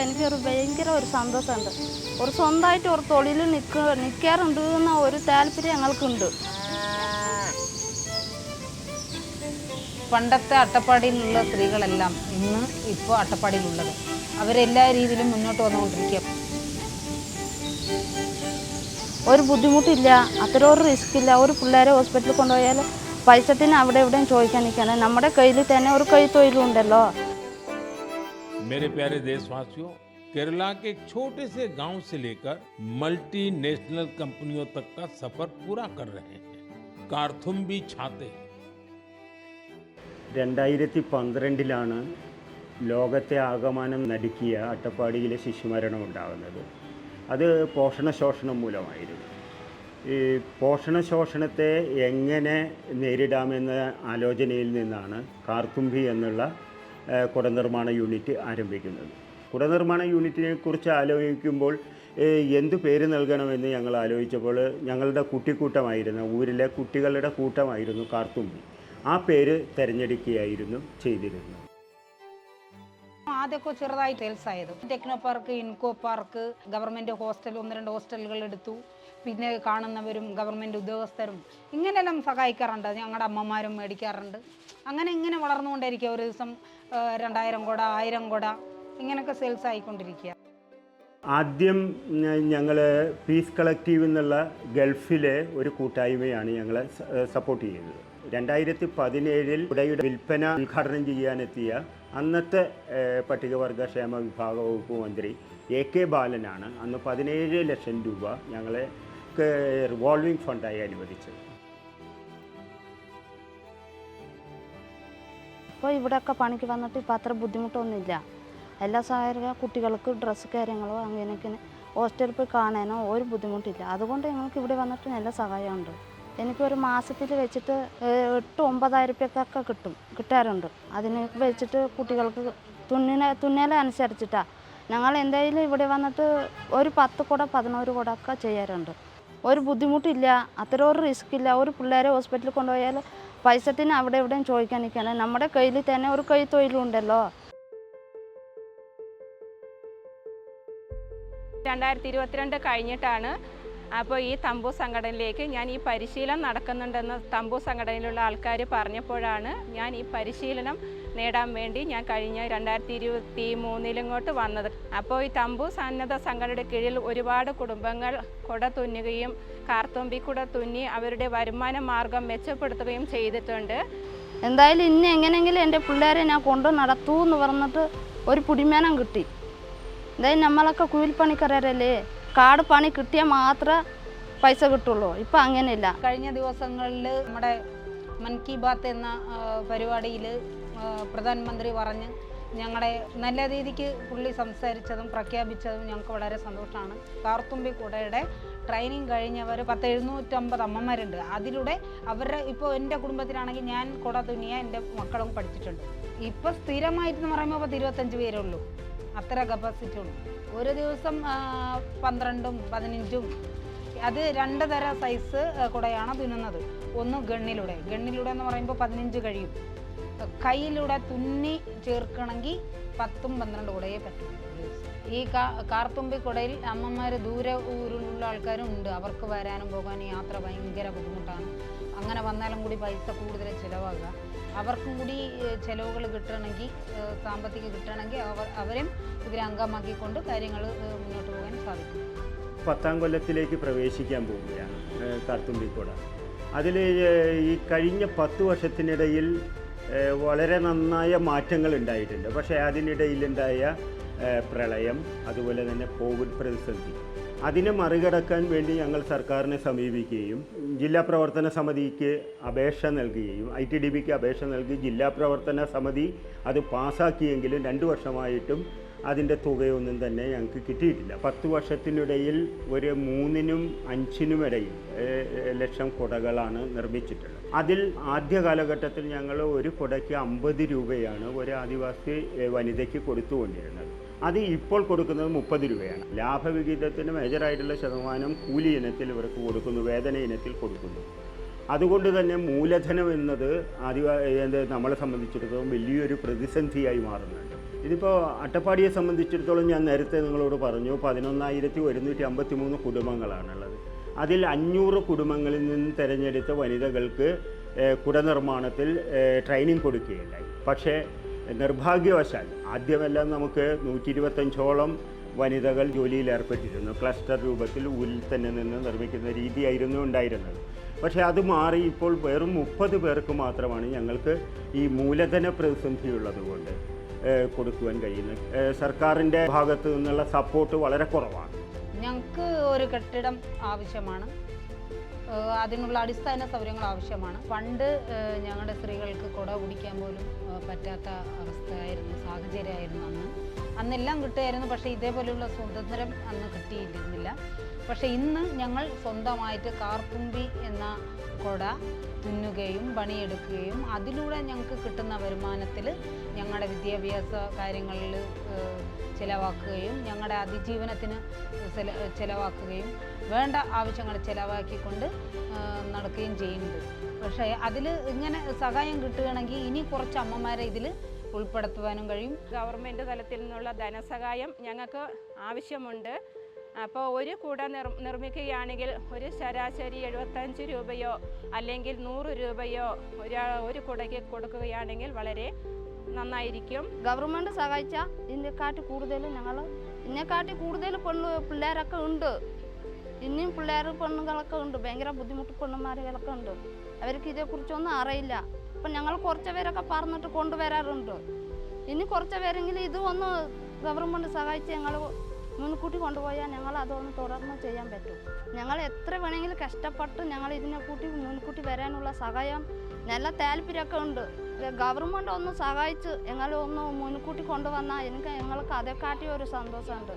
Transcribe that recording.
കേട്ടപ്പോൾ എനിക്കൊരു ഭയങ്കര ഒരു സന്തോഷമുണ്ട്. ഒരു സ്വന്തമായിട്ട് ഒരു തൊഴിൽ നിൽക്ക നിൽക്കാറുണ്ട് എന്ന ഒരു താല്പര്യം ഞങ്ങൾക്കുണ്ട്. പണ്ടത്തെ അട്ടപ്പാടിയിലുള്ള സ്ത്രീകളെല്ലാം ഇന്ന് ഇപ്പോൾ അട്ടപ്പാടിയിലുള്ളത്. അവരെല്ലാ രീതിയിലും മുന്നോട്ട് വന്നുകൊണ്ടിരിക്കുക ഒരു ബുദ്ധിമുട്ടില്ല അത്ര ഒരു റിസ്ക് ഇല്ല. ഒരു പിള്ളേരെ ഹോസ്പിറ്റലിൽ കൊണ്ടുപോയാൽ പൈസത്തിന് അവിടെ എവിടെയും ചോദിക്കാൻ നിൽക്കണം നമ്മുടെ കയ്യിൽ തന്നെ ഒരു കൈ തൊഴിലുണ്ടല്ലോ मेरे प्यारे देशवासियों केरला के एक छोटे से गांव से लेकर मल्टीनेशनल कंपनियों तक का सफर पूरा कर रहे हैं कार्थुम्बी छाते രണ്ടായിരത്തി പന്ത്രണ്ടിലാണ് ലോകത്തെ ആകമാനം നടുക്കിയ അട്ടപ്പാടിയിലെ ശിശുമരണം ഉണ്ടാകുന്നത് അത് പോഷണശോഷണം മൂലമായിരുന്നു ഈ പോഷണശോഷണത്തെ എങ്ങനെ നേരിടാമെന്ന ആലോചനയിൽ നിന്നാണ് കാർത്തുമ്പി എന്നുള്ള കുടനിർമ്മാണ യൂണിറ്റ് ആരംഭിക്കുന്നത്. കുടനിർമ്മാണ യൂണിറ്റിനെ കുറിച്ച് ആലോചിക്കുമ്പോൾ എന്ത് പേര് നൽകണമെന്ന് ഞങ്ങൾ ആലോചിച്ചപ്പോൾ ഞങ്ങളുടെ കുട്ടിക്കൂട്ടമായിരുന്നു ഊരിലെ കുട്ടികളുടെ കൂട്ടമായിരുന്നു കാർത്തുമ്പി ആ പേര് തിരഞ്ഞെടുക്കുകയായിരുന്നു ചെയ്തിരുന്നത്. ആദ്യമൊക്കെ ചെറുതായി സെയിൽസ് ആയത്. Techno park infopark government hostel ഒന്ന് രണ്ട് ഹോസ്റ്റലുകൾ എടുത്തു. പിന്നെ കാണുന്നവരും ഗവൺമെന്റ് ഉദ്യോഗസ്ഥരും ഇങ്ങനെയെല്ലാം സഹായിക്കാറുണ്ട്. ഞങ്ങളുടെ അമ്മമാരും മേടിക്കാറുണ്ട്. അങ്ങനെ ഇങ്ങനെ വളർന്നുകൊണ്ടിരിക്കുക ഒരു ദിവസം രണ്ടായിരം കൂട ആയിരം കൂട ഇങ്ങനെയൊക്കെ സെയിൽസ് ആയിക്കൊണ്ടിരിക്കുക. ആദ്യം ഞങ്ങൾ പീസ് കളക്റ്റീവ് എന്നുള്ള ഗൾഫിലെ ഒരു കൂട്ടായ്മയാണ് ഞങ്ങൾ സപ്പോർട്ട് ചെയ്തത്. രണ്ടായിരത്തി പതിനേഴിൽ കുടയുടെ വിൽപ്പന ഉദ്ഘാടനം ചെയ്യാനെത്തിയ അന്നത്തെ പട്ടികവർഗ ക്ഷേമ വിഭാഗ വകുപ്പ് മന്ത്രി എ കെ ബാലനാണ് അന്ന് പതിനേഴ് ലക്ഷം രൂപ ഞങ്ങളെ റിവോൾവിംഗ് ഫണ്ടായി അനുവദിച്ചത്. ഇപ്പോൾ ഇവിടെയൊക്കെ പണിക്ക് വന്നിട്ട് ഇപ്പം അത്ര ബുദ്ധിമുട്ടൊന്നുമില്ല. എല്ലാ സഹായക കുട്ടികൾക്ക് ഡ്രസ്സ് കാര്യങ്ങളോ അങ്ങനെയൊക്കെ ഹോസ്റ്റലിൽ പോയി കാണാനോ ഒരു ബുദ്ധിമുട്ടില്ല. അതുകൊണ്ട് ഞങ്ങൾക്ക് ഇവിടെ വന്നിട്ട് നല്ല സഹായമുണ്ട്. എനിക്കൊരു മാസത്തിൽ വെച്ചിട്ട് എട്ട് ഒമ്പതായിരം രൂപയൊക്കെ കിട്ടും കിട്ടാറുണ്ട്. അതിന് വെച്ചിട്ട് കുട്ടികൾക്ക് തുന്നിന തുന്നല അനുസരിച്ചിട്ടാണ് ഞങ്ങൾ എന്തായാലും ഇവിടെ വന്നിട്ട് ഒരു പത്ത് കുട പതിനോറ് കുട ഒക്കെ ചെയ്യാറുണ്ട്. ഒരു ബുദ്ധിമുട്ടില്ല അത്ര ഒരു റിസ്ക് ഇല്ല. ഒരു പിള്ളേരെ ഹോസ്പിറ്റലിൽ കൊണ്ടുപോയാൽ പൈസത്തിന് അവിടെ എവിടെയും ചോദിക്കാൻ നിൽക്കണം നമ്മുടെ കയ്യിൽ തന്നെ ഒരു കൈ തൊഴിലുണ്ടല്ലോ രണ്ടായിരത്തി ഇരുപത്തിരണ്ട് കഴിഞ്ഞിട്ടാണ് അപ്പോൾ ഈ തമ്പു സംഘടനയിലേക്ക് ഞാൻ ഈ പരിശീലനം നടക്കുന്നുണ്ടെന്ന് തമ്പു സംഘടനയിലുള്ള ആൾക്കാർ പറഞ്ഞപ്പോഴാണ് ഞാൻ ഈ പരിശീലനം നേടാൻ വേണ്ടി ഞാൻ കഴിഞ്ഞ രണ്ടായിരത്തി ഇരുപത്തി മൂന്നിലിങ്ങോട്ട് വന്നത്. അപ്പോൾ ഈ തമ്പു സന്നദ്ധ സംഘടനയുടെ കീഴിൽ ഒരുപാട് കുടുംബങ്ങൾ കുട തുന്നുകയും കാർത്തുമ്പി കുട തുന്നി അവരുടെ വരുമാന മാർഗം മെച്ചപ്പെടുത്തുകയും ചെയ്തിട്ടുണ്ട്. എന്തായാലും ഇന്ന് എങ്ങനെയെങ്കിലും എന്റെ പിള്ളേരെ ഞാൻ കൊണ്ടു നടത്തൂ എന്ന് പറഞ്ഞിട്ട് ഒരു പുടിമേനം കിട്ടി. എന്തായാലും നമ്മളൊക്കെ കൂലിപ്പണിക്കാരല്ലേ കാട് പണി കിട്ടിയാൽ മാത്രം പൈസ കിട്ടുള്ളൂ. ഇപ്പം അങ്ങനെയില്ല. കഴിഞ്ഞ ദിവസങ്ങളിൽ നമ്മുടെ മൻ കി ബാത്ത് എന്ന പരിപാടിയിൽ പ്രധാനമന്ത്രി പറഞ്ഞ് ഞങ്ങളെ നല്ല രീതിക്ക് പുള്ളി സംസാരിച്ചതും പ്രഖ്യാപിച്ചതും ഞങ്ങൾക്ക് വളരെ സന്തോഷമാണ്. കാർത്തുമ്പി കുടയുടെ ട്രെയിനിങ് കഴിഞ്ഞവർ പത്ത് എഴുന്നൂറ്റമ്പത് അമ്മമാരുണ്ട്. അതിലൂടെ അവരുടെ ഇപ്പോൾ എന്റെ കുടുംബത്തിലാണെങ്കിൽ ഞാൻ കുട തുനിയ എന്റെ മക്കളും പഠിച്ചിട്ടുണ്ട്. ഇപ്പോൾ സ്ഥിരമായിട്ടെന്ന് പറയുമ്പോൾ പത്ത് ഇരുപത്തഞ്ച് പേരുള്ളൂ അത്ര കപ്പാസിറ്റി ഉള്ളൂ. ഒരു ദിവസം പന്ത്രണ്ടും പതിനഞ്ചും. അത് രണ്ട് തര സൈസ് കുടയാണ് തുന്നുന്നത്. ഒന്ന് ഗണ്ണിലൂടെ. ഗണ്ണിലൂടെ എന്ന് പറയുമ്പോൾ പതിനഞ്ച് കഴിയും. കയ്യിലൂടെ തുന്നി ചേർക്കണമെങ്കിൽ പത്തും പന്ത്രണ്ട് കുടയേ പറ്റും. ഈ കാർത്തുമ്പി കുടയിൽ അമ്മമാർ ദൂരെ ഊരിലുള്ള ആൾക്കാരും ഉണ്ട് അവർക്ക് വരാനും പോകാനും യാത്ര ഭയങ്കര ബുദ്ധിമുട്ടാണ്. അങ്ങനെ വന്നാലും കൂടി പൈസ കൂടുതൽ ചിലവാകുക അവർക്കും കൂടി ചിലവുകൾ കിട്ടണമെങ്കിൽ സാമ്പത്തികം കിട്ടണമെങ്കിൽ അവർ അവരും ഇവരെ അംഗമാക്കിക്കൊണ്ട് കാര്യങ്ങൾ മുന്നോട്ട് പോകാൻ സാധിക്കും. പത്താം കൊല്ലത്തിലേക്ക് പ്രവേശിക്കാൻ പോവുകയാണ് കാർത്തുമ്പിക്കുട. അതിൽ ഈ കഴിഞ്ഞ പത്ത് വർഷത്തിനിടയിൽ വളരെ നന്നായ മാറ്റങ്ങൾ ഉണ്ടായിട്ടുണ്ട്. പക്ഷേ അതിനിടയിലുണ്ടായ പ്രളയം അതുപോലെ തന്നെ കോവിഡ് പ്രതിസന്ധി അതിനെ മറികടക്കാൻ വേണ്ടി ഞങ്ങൾ സർക്കാരിനെ സമീപിക്കുകയും ജില്ലാ പ്രവർത്തന സമിതിക്ക് അപേക്ഷ നൽകുകയും ഐ ടി ഡി ബിക്ക് അപേക്ഷ നൽകി ജില്ലാ പ്രവർത്തന സമിതി അത് പാസ്സാക്കിയെങ്കിലും രണ്ട് വർഷമായിട്ടും അതിന്റെ തുകയൊന്നും തന്നെ ഞങ്ങൾക്ക് കിട്ടിയിട്ടില്ല. പത്ത് വർഷത്തിനിടയിൽ ഒരു മൂന്നിനും അഞ്ചിനും ഇടയിൽ ലക്ഷം കുടകളാണ് നിർമ്മിച്ചിട്ടുള്ളത്. അതിൽ ആദ്യ കാലഘട്ടത്തിൽ ഞങ്ങൾ ഒരു കുടയ്ക്ക് അമ്പത് രൂപയാണ് ഒരു ആദിവാസി വനിതയ്ക്ക് കൊടുത്തുകൊണ്ടിരുന്നത്. അത് ഇപ്പോൾ കൊടുക്കുന്നത് മുപ്പത് രൂപയാണ്. ലാഭവിഹിതത്തിന് മേജറായിട്ടുള്ള ശതമാനം കൂലി ഇനത്തിൽ ഇവർക്ക് കൊടുക്കുന്നു വേതന ഇനത്തിൽ കൊടുക്കുന്നു. അതുകൊണ്ട് തന്നെ മൂലധനം എന്നത് ആദിവാ നമ്മളെ സംബന്ധിച്ചിടത്തോളം വലിയൊരു പ്രതിസന്ധിയായി മാറുന്നുണ്ട്. ഇതിപ്പോൾ അട്ടപ്പാടിയെ സംബന്ധിച്ചിടത്തോളം ഞാൻ നേരത്തെ നിങ്ങളോട് പറഞ്ഞു പതിനൊന്നായിരത്തി ഒരുന്നൂറ്റി അമ്പത്തി മൂന്ന് കുടുംബങ്ങളാണുള്ളത്. അതിൽ അഞ്ഞൂറ് കുടുംബങ്ങളിൽ നിന്ന് തിരഞ്ഞെടുത്ത വനിതകൾക്ക് കുട കുടനിർമ്മാണത്തിൽ ട്രെയിനിങ് കൊടുക്കുകയുണ്ടായി. പക്ഷേ നിർഭാഗ്യവശാൽ ആദ്യമെല്ലാം നമുക്ക് നൂറ്റി ഇരുപത്തഞ്ചോളം വനിതകൾ ജോലിയിൽ ഏർപ്പെട്ടിരുന്നു. ക്ലസ്റ്റർ രൂപത്തിൽ ഉള്ളിൽ തന്നെ നിന്ന് നിർമ്മിക്കുന്ന രീതിയായിരുന്നു ഉണ്ടായിരുന്നത്. പക്ഷേ അത് മാറി ഇപ്പോൾ വെറും മുപ്പത് പേർക്ക് മാത്രമാണ് ഞങ്ങൾക്ക് ഈ മൂലധന പ്രതിസന്ധിയുള്ളതുകൊണ്ട് കൊടുക്കുവാൻ കഴിയുന്നത്. സർക്കാരിന്റെ ഭാഗത്തു നിന്നുള്ള സപ്പോർട്ട് വളരെ കുറവാണ്. ഞങ്ങൾക്ക് ഒരു കെട്ടിടം ആവശ്യമാണ്. അതിനുള്ള അടിസ്ഥാന സൗകര്യങ്ങൾ ആവശ്യമാണ്. പണ്ട് ഞങ്ങളുടെ സ്ത്രീകൾക്ക് കുട കുടിക്കാൻ പോലും പറ്റാത്ത അവസ്ഥയായിരുന്നു സാഹചര്യമായിരുന്നു അന്ന്. അന്നെല്ലാം കിട്ടുമായിരുന്നു പക്ഷേ ഇതേപോലെയുള്ള സ്വാതന്ത്ര്യം അന്ന് കിട്ടിയിരുന്നില്ല. പക്ഷേ ഇന്ന് ഞങ്ങൾ സ്വന്തമായിട്ട് കാർത്തുമ്പി എന്ന കൊട തുന്നുകയും പണിയെടുക്കുകയും അതിലൂടെ ഞങ്ങൾക്ക് കിട്ടുന്ന വരുമാനത്തിൽ ഞങ്ങളുടെ വിദ്യാഭ്യാസ കാര്യങ്ങളിൽ ചിലവാക്കുകയും ഞങ്ങളുടെ അതിജീവനത്തിന് ചില ചിലവാക്കുകയും വേണ്ട ആവശ്യങ്ങൾ ചിലവാക്കിക്കൊണ്ട് നടക്കുകയും ചെയ്യുന്നുണ്ട് പക്ഷേ അതിൽ ഇങ്ങനെ സഹായം കിട്ടുകയാണെങ്കിൽ ഇനി കുറച്ച് അമ്മമാരെ ഇതിൽ ഉൾപ്പെടുത്തുവാനും കഴിയും. ഗവൺമെന്റ് തലത്തിൽ നിന്നുള്ള ധനസഹായം ഞങ്ങൾക്ക് ആവശ്യമുണ്ട്. അപ്പോൾ ഒരു കൂട നിർ നിർമ്മിക്കുകയാണെങ്കിൽ ഒരു ശരാശരി എഴുപത്തഞ്ച് രൂപയോ അല്ലെങ്കിൽ നൂറ് രൂപയോ ഒരാ ഒരു കുടയ്ക്ക് കൊടുക്കുകയാണെങ്കിൽ വളരെ നന്നായിരിക്കും. ഗവൺമെന്റ് സഹായിച്ച ഇതിനെക്കാട്ടി കൂടുതൽ ഞങ്ങൾ ഇതിനെക്കാട്ടി കൂടുതൽ പെണ്ണ് പിള്ളേരൊക്കെ ഉണ്ട്. ഇനിയും പിള്ളേർ പെണ്ണുങ്ങളൊക്കെ ഉണ്ട്. ഭയങ്കര ബുദ്ധിമുട്ട് പെണ്ണുമാരുകളൊക്കെ ഉണ്ട്. അവർക്ക് ഇതേക്കുറിച്ചൊന്നും അറിയില്ല. അപ്പം ഞങ്ങൾ കുറച്ച് പേരൊക്കെ പറഞ്ഞിട്ട് കൊണ്ടുവരാറുണ്ട്. ഇനി കുറച്ച് പേരെങ്കിലും ഇത് ഒന്ന് ഗവൺമെന്റ് സഹായിച്ച് ഞങ്ങൾ മുൻകൂട്ടി കൊണ്ടുപോയാൽ ഞങ്ങൾ അതൊന്ന് തുടർന്ന് ചെയ്യാൻ പറ്റും. ഞങ്ങൾ എത്ര വേണമെങ്കിലും കഷ്ടപ്പെട്ട് ഞങ്ങൾ ഇതിനെ കൂട്ടി മുൻകൂട്ടി വരാനുള്ള സഹായം നല്ല താല്പര്യമൊക്കെ ഉണ്ട്. ഗവൺമെന്റ് ഒന്ന് സഹായിച്ച് ഞങ്ങളൊന്ന് മുൻകൂട്ടി കൊണ്ടുവന്നാൽ എനിക്ക് ഞങ്ങൾക്ക് അതേക്കാട്ടി ഒരു സന്തോഷമുണ്ട്.